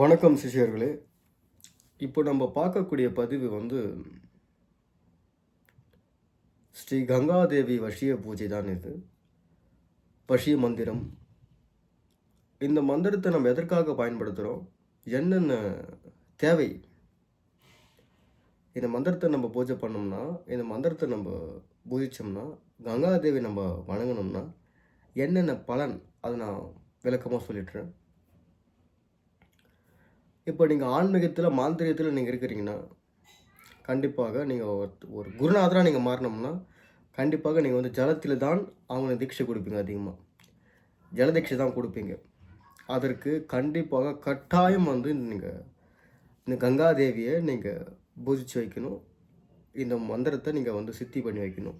வணக்கம் சிஷியர்களே. இப்போ நம்ம பார்க்கக்கூடிய பதிவு வந்து ஸ்ரீ கங்காதேவி வஷிய பூஜை தான் இது. வஷிய மந்திரம். இந்த மந்திரத்தை நம்ம எதற்காக பயன்படுத்துகிறோம் என்னென்ன தேவை? இந்த மந்திரத்தை நம்ம பூஜை பண்ணோம்னா இந்த மந்திரத்தை நம்ம பூஜித்தோம்னா கங்காதேவி நம்ம வணங்கினோம்னா என்னென்ன பலன்? அதை நான் விளக்கமாக சொல்லிட்டுறேன் இப்போ நீங்கள் ஆன்மீகத்தில் மாந்திரியத்தில் நீங்கள் இருக்கிறீங்கன்னா கண்டிப்பாக நீங்கள் ஒரு- ஒரு குருநாதராக நீங்கள் மாறினோம்னா கண்டிப்பாக நீங்கள் வந்து ஜலத்தில் தான் அவங்களுக்கு தீட்சை கொடுப்பீங்க அதிகமாக ஜலதீட்சை தான் கொடுப்பீங்க. அதற்கு கண்டிப்பாக கட்டாயம் வந்து நீங்கள் இந்த கங்காதேவியை நீங்கள் பூஜிச்சு வைக்கணும். இந்த மந்திரத்தை நீங்கள் வந்து சித்தி பண்ணி வைக்கணும்.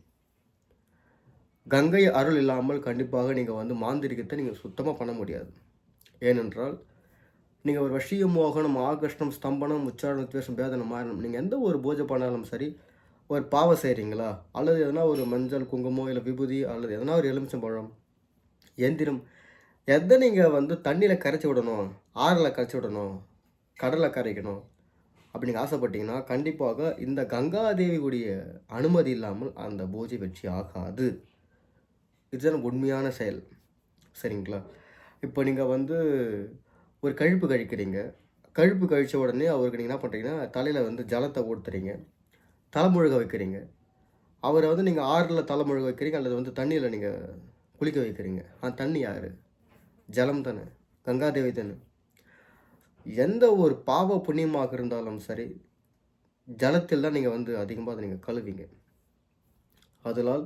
கங்கை அருள் இல்லாமல் கண்டிப்பாக நீங்கள் வந்து மாந்திரிகத்தை நீங்கள் சுத்தமாக பண்ண முடியாது. ஏனென்றால் நீங்கள் ஒரு வஷிய மோகனம் ஆகர்ஷணம் ஸ்தம்பனம் உச்சாரணம் உத்வேஷம் பேதனம் மாறணும் நீங்கள் எந்த ஒரு பூஜை பண்ணாலும் சரி ஒரு பாவம் செய்கிறீங்களா அல்லது எதனா ஒரு மஞ்சள் குங்குமம் இல்லை விபூதி அல்லது எதனா ஒரு எலுமிச்சம்பழம் எந்திரம் எதை நீங்கள் வந்து தண்ணியில் கரைச்சி விடணும் ஆறில் கரைச்சி விடணும் கடலில் கரைக்கணும் அப்படி நீங்கள் ஆசைப்பட்டீங்கன்னா கண்டிப்பாக இந்த கங்காதேவியுடைய அனுமதி இல்லாமல் அந்த பூஜை வெற்றி ஆகாது. இதுதான் உண்மையான செயல். சரிங்களா? இப்போ நீங்கள் வந்து ஒரு கழுப்பு கழிக்கிறீங்க. கழுப்பு கழிச்ச உடனே அவருக்கு நீங்கள் என்ன பண்ணுறீங்கன்னா தலையில் வந்து ஜலத்தை ஊற்றுறீங்க தலைமுழுக வைக்கிறீங்க. அவரை வந்து நீங்கள் ஆறில் தலைமுழுக வைக்கிறீங்க அல்லது வந்து தண்ணியில் நீங்கள் குளிக்க வைக்கிறீங்க. அந்த தண்ணி யார்? ஜலம் தானே. கங்காதேவி தானே. எந்த ஒரு பாவ புண்ணியமாக இருந்தாலும் சரி ஜலத்தில் தான் நீங்கள் வந்து அதிகமாக அதை நீங்கள் கழுவிங்க. அதனால்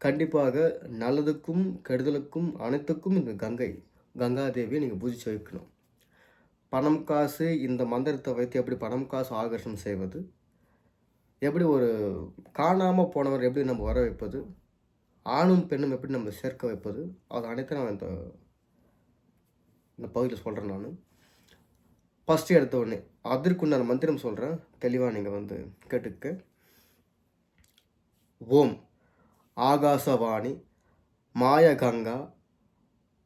கண்டிப்பாக நல்லதுக்கும் கெடுதலுக்கும் அனைத்துக்கும் இந்த கங்கை கங்காதேவியை நீங்கள் பூஜிச்சு வைக்கணும். பணம் காசு இந்த மந்திரத்தை வைத்து எப்படி பணம் காசு ஆகர்ஷணம் செய்வது? எப்படி ஒரு காணாமல் போனவர் எப்படி நம்ம வர வைப்பது? ஆணும் பெண்ணும் எப்படி நம்ம சேர்க்க வைப்பது? அது அனைத்தும் நான் இந்த இந்த பகுதியில் சொல்கிறேன் நான். ஃபஸ்ட்டு எடுத்த உடனே அதற்குண்டான மந்திரம் சொல்கிறேன் தெளிவாக நீங்கள் வந்து கேட்டுக்க. ஓம் ஆகாசவாணி மாயகங்கா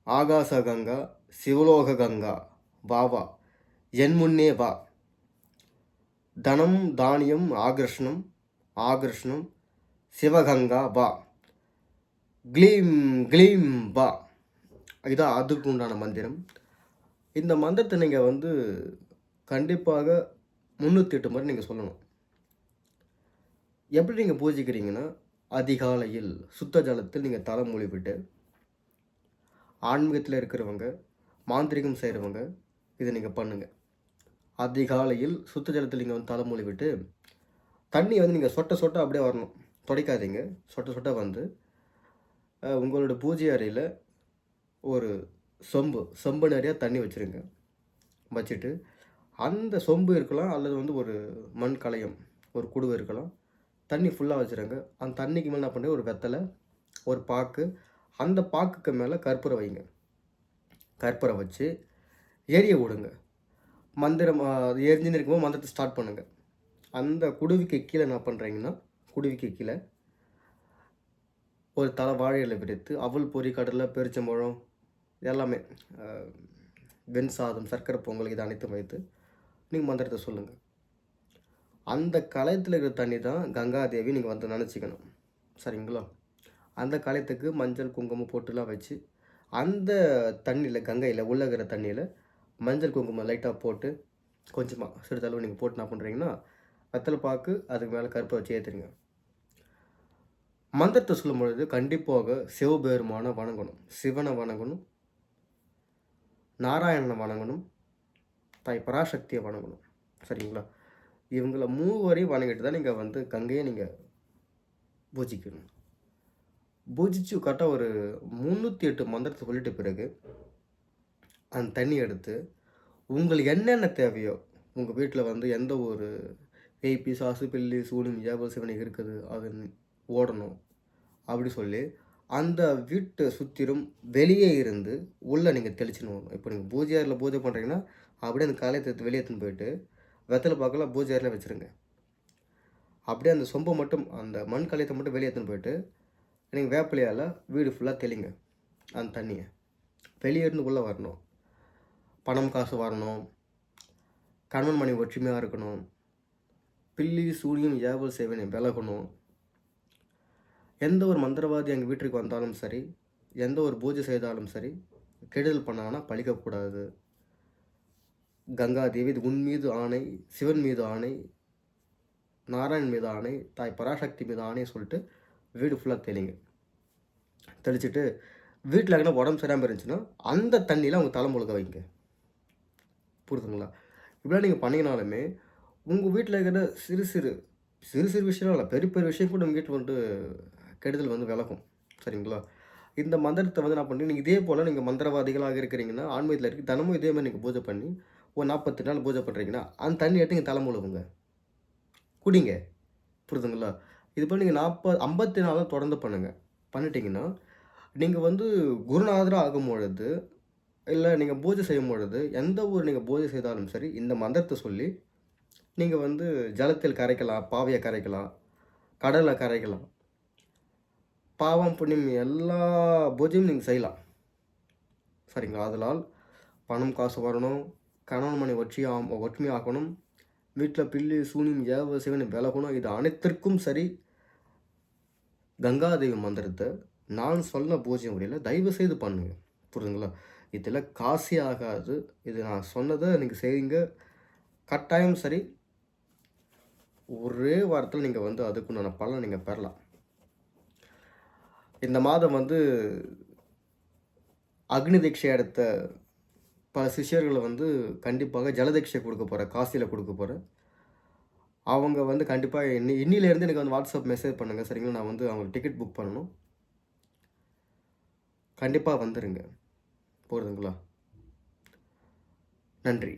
ஆகாச கங்கா சிவலோக கங்கா வா வா. என் முன்னே வா. தனம் தானியம் ஆகர்ஷணம் ஆகர்ஷணம் சிவகங்கா வா. க்ளீம் க்ளீம் வா. இதுதான் அதுக்கு உண்டான மந்திரம். இந்த மந்திரத்தை நீங்கள் வந்து கண்டிப்பாக முந்நூற்றி எட்டு முறை நீங்கள் சொல்லணும். எப்படி நீங்கள் பூஜிக்கிறீங்கன்னா அதிகாலையில் சுத்த ஜலத்தில் நீங்கள் தலை மூழ்கிவிட்டு ஆன்மீகத்தில் இருக்கிறவங்க மாந்திரிகம் செய்கிறவங்க இதை நீங்கள் பண்ணுங்கள் அதிகாலையில் சுத்த ஜலத்தில் நீங்கள் வந்து தலை விட்டு தண்ணி வந்து நீங்கள் சொட்ட சொட்ட அப்படியே வரணும். துடைக்காதீங்க. சொட்ட சொட்ட வந்து உங்களோட பூஜை அறையில் ஒரு சொம்பு சொம்பு நிறையா தண்ணி வச்சுருங்க. வச்சுட்டு அந்த சொம்பு இருக்கலாம் அல்லது வந்து ஒரு மண் கலையம் ஒரு குடுவை இருக்கலாம் தண்ணி ஃபுல்லாக வச்சுருங்க. அந்த தண்ணிக்கு மேலே என்ன பண்ணுங்க ஒரு வெத்தலை ஒரு பாக்கு அந்த பாக்குக்கு மேலே கற்பூரம் வைங்க. கற்பூரம் வச்சு எரிய விடுங்க. மந்திரம் அது எரிஞ்சுன்னு இருக்கும்போது மந்திரத்தை ஸ்டார்ட் பண்ணுங்கள் அந்த குடுவிக்கு கீழே என்ன பண்ணுறீங்கன்னா குடுவிக்கு கீழே ஒரு தலை வாழை இலை விரித்து அவல் பொரி கடலை பெருச்சம்பழம் எல்லாமே வெண் சாதம் சர்க்கரை பொங்கல் இது அனைத்தும் வைத்து நீங்கள் மந்திரத்தை சொல்லுங்கள் அந்த கலயத்தில் இருக்கிற தண்ணி தான் கங்காதேவி நீங்கள் வந்து நினச்சிக்கணும். சரிங்களா? அந்த காலத்துக்கு மஞ்சள் குங்குமம் போட்டுலாம் வச்சு அந்த தண்ணியில் கங்கையில் உள்ளகிற தண்ணியில் மஞ்சள் குங்குமம் லைட்டாக போட்டு கொஞ்சமாக சிறிதளவு நீங்கள் போட்டு என்ன பண்ணுறீங்கன்னா வெத்தலை பாக்கு அதுக்கு மேலே கருப்பை வச்சு ஏற்றுறீங்க மந்திரத்தை சொல்லும் பொழுது கண்டிப்பாக சிவபெருமானை வணங்கணும். சிவனை வணங்கணும். நாராயணனை வணங்கணும். தாய் பராசக்தியை வணங்கணும். சரிங்களா? இவங்கள மூவரையும் வணங்கிட்டு தான் நீங்கள் வந்து கங்கையை நீங்கள் பூஜிக்கணும். பூஜிச்சு கரெக்டாக ஒரு முந்நூற்றி எட்டு மந்திரத்தை சொல்லிட்ட பிறகு அந்த தண்ணி எடுத்து உங்களுக்கு என்னென்ன தேவையோ உங்கள் வீட்டில் வந்து எந்த ஒரு பேய்ப்பி சாசு பில்லி சூனியம் ஜேபல் சிவனை இருக்குது அது ஓடணும் அப்படி சொல்லி அந்த வீட்டை சுற்றிலும் வெளியே இருந்து உள்ளே நீங்கள் தெளிச்சுன்னு வரணும். இப்போ நீங்கள் பூஜை அறையில் பூஜை பண்ணுறீங்கன்னா அப்படியே அந்த காலையை எடுத்து வெளியே எடுத்துன்னு போயிட்டு வெத்தலை பார்க்கலாம் பூஜை அறையில் வச்சுருங்க. அப்படியே அந்த சொம்பை மட்டும் அந்த மண் காலையத்தை மட்டும் வெளியே எடுத்துன்னு போயிட்டு நீங்கள் வேப்பிலையால் வீடு ஃபுல்லாக தெளிங்க. அந்த தண்ணியை. வெளியே இருந்து உள்ளே வரணும். பணம் காசு வரணும். கணவன் மனைவி ஒற்றுமையாக இருக்கணும். பில்லி சூரியம் ஏவல் சேவனை விலகணும். எந்த ஒரு மந்திரவாதி எங்கள் வீட்டுக்கு வந்தாலும் சரி எந்த ஒரு பூஜை செய்தாலும் சரி கெடுதல் பண்ணானா பழிக்கக்கூடாது கங்காதேவி இது உன் மீது ஆணை சிவன் மீது ஆணை நாராயண் மீது ஆணை தாய் பராசக்தி மீது ஆணை சொல்லிட்டு வீடு ஃபுல்லாக தெளிங்க. தெளிச்சுட்டு வீட்டில் எங்கன்னா உடம்பு சரியாமல் இருந்துச்சுன்னா அந்த தண்ணியில் அவங்க தலை முழுக்க வைங்க. புரிதுங்களா இப்படிலாம் நீங்கள் பண்ணிங்கனாலுமே உங்கள் வீட்டில் இருக்கிற சிறு சிறு சிறு சிறு விஷயம் இல்லை பெரிய பெரிய விஷயம் கூட உங்கள் வீட்டில் வந்துட்டு கெடுதல் வந்து விலகும். சரிங்களா? இந்த மந்திரத்தை வந்து நான் பண்ணி நீங்கள் இதே போல் நீங்கள் மந்திரவாதிகளாக இருக்கிறீங்கன்னா ஆன்மீகத்தில் இருக்கு தினமும் இதே மாதிரி நீங்கள் பூஜை பண்ணி ஒரு நாற்பத்தி நாள் பூஜை பண்ணுறீங்கன்னா அந்த தண்ணி எடுத்து நீங்கள் தலைமுழுவுங்க குடிங்க. புரிதுங்களா இது போல் நீங்கள் நாற்பது ஐம்பத்தி நாளும் தொடர்ந்து பண்ணுங்கள் பண்ணிட்டீங்கன்னா நீங்கள் வந்து குருநாதராக ஆகும் பொழுது இல்லை நீங்கள் பூஜை செய்யும் பொழுது எந்த ஒரு நீங்கள் பூஜை செய்தாலும் சரி இந்த மந்திரத்தை சொல்லி நீங்கள் வந்து ஜலத்தில் கரைக்கலாம் பாவையை கரைக்கலாம் கடலை கரைக்கலாம் பாவம் புண்ணியம் எல்லா பூஜையும் நீங்கள் செய்யலாம். சரிங்களா? அதனால் பணம் காசு வரணும் கணவன் மனை ஒற்றியா ஒற்றுமையாகணும் வீட்டில் பில்லு சூனியம் ஏவ சிவனை விலகணும் இது அனைத்திற்கும் சரி கங்காதேவி மந்திரத்தை நான் சொன்ன பூஜை முறையில் தயவு செய்து பண்ணுங்க. புரியுதுங்களா இதில் காசி ஆகாது. இது நான் சொன்னதை நீங்கள் செய்யுங்க. கட்டாயம் சரி. ஒரே வாரத்தில் நீங்கள் வந்து அதுக்குண்டான பலன் நீங்கள் பெறலாம். இந்த மாதம் வந்து அக்னி தீட்சை எடுத்த பல சிஷ்யர்களை வந்து கண்டிப்பாக ஜலதீட்சை கொடுக்க போகிறேன் காசியில் கொடுக்க போகிறேன் அவங்க வந்து கண்டிப்பாக இன்னி இன்னிலேருந்து எனக்கு வந்து வாட்ஸ்அப் மெசேஜ் பண்ணுங்கள் சரிங்களா? நான் வந்து அவங்களுக்கு டிக்கெட் புக் பண்ணணும். கண்டிப்பாக வந்துடுங்க போகிறதுங்களா நன்றி.